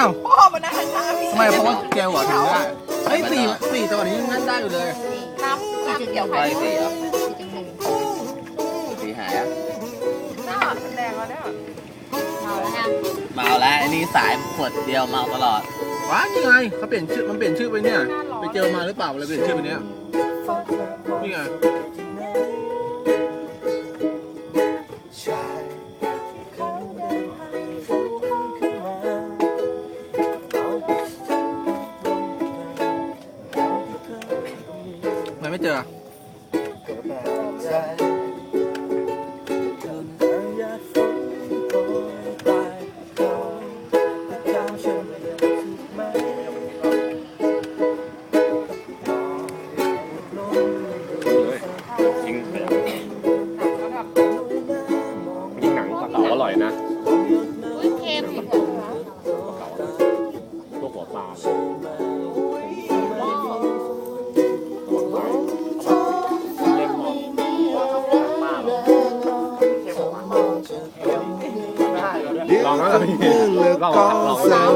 อ้าวพ่อมานั่งข้างๆพี่ทำไมเพราะว่าเกลเหรอถึงได้เฮ้ยสี่สี่ตัวนี้ยังงั้นได้อยู่เลยน้ำน้ำเกี่ยวไปไข่สี่เหรอสี่หายอะหน้าแสดงแล้วเนี่ยเอาแล้วนะเมาแล้วอันนี้สายขวดเดียวเมาตลอดว้านี่ไงเขาเปลี่ยนชื่อมันเปลี่ยนชื่อไปเนี่ย ไปเจอมาหรือเปล่าเลยเปลี่ยนชื่อไปเนี้ยนี่ไง ทำไมไม่เจออะยิงยิงหนังปลาเก๋าอร่อยนะ อุ้ยเค็มพว องนะพี่ลองลองถาม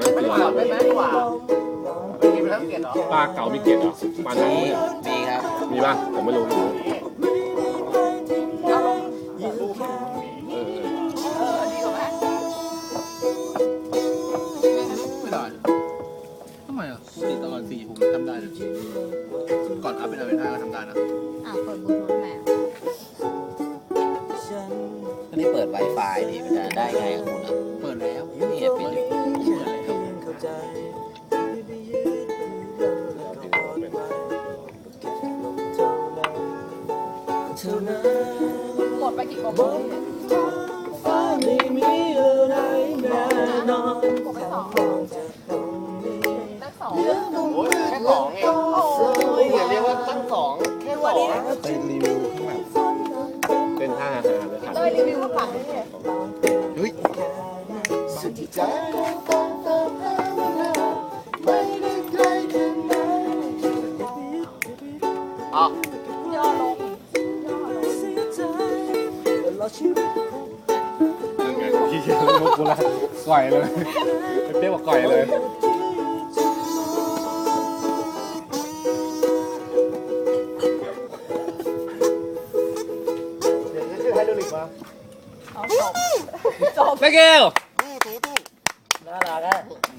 นั่นคือปลาเก๋ามีเกล็ดเหรอปลาน้ำมีเนี่ยมีครับ มีป่ะผมไม่รู้เออเออดีกว่าไหมไม่ได้ทำไมอะปกติตลอดสี่ผมทำได้เลยก่อนอัพเป็นอัพเป็นห้าก็ทำได้นะอะเปิดบลูทูธแม่ ด Wi-Fi ดิมันจะได้ไงอะคุณอะเปิดแล้วนี่เห็นเป็นอยู่เปิดเลยหมดไปกี่กล่องเนี่ยตั้งสองแค่สองเองอย่าเรียกว่าตั้งสองแค่สอง ไปรีวิว เลยค่ะเต้ยรีวิวข้างหลังนี่เฮ้ยอ๋อย่อลงนั่นไงพี่เชียร์มุกกูละก่อยเลยเปรี้ยวกว่าก่อยเลย Thank you. 나나나.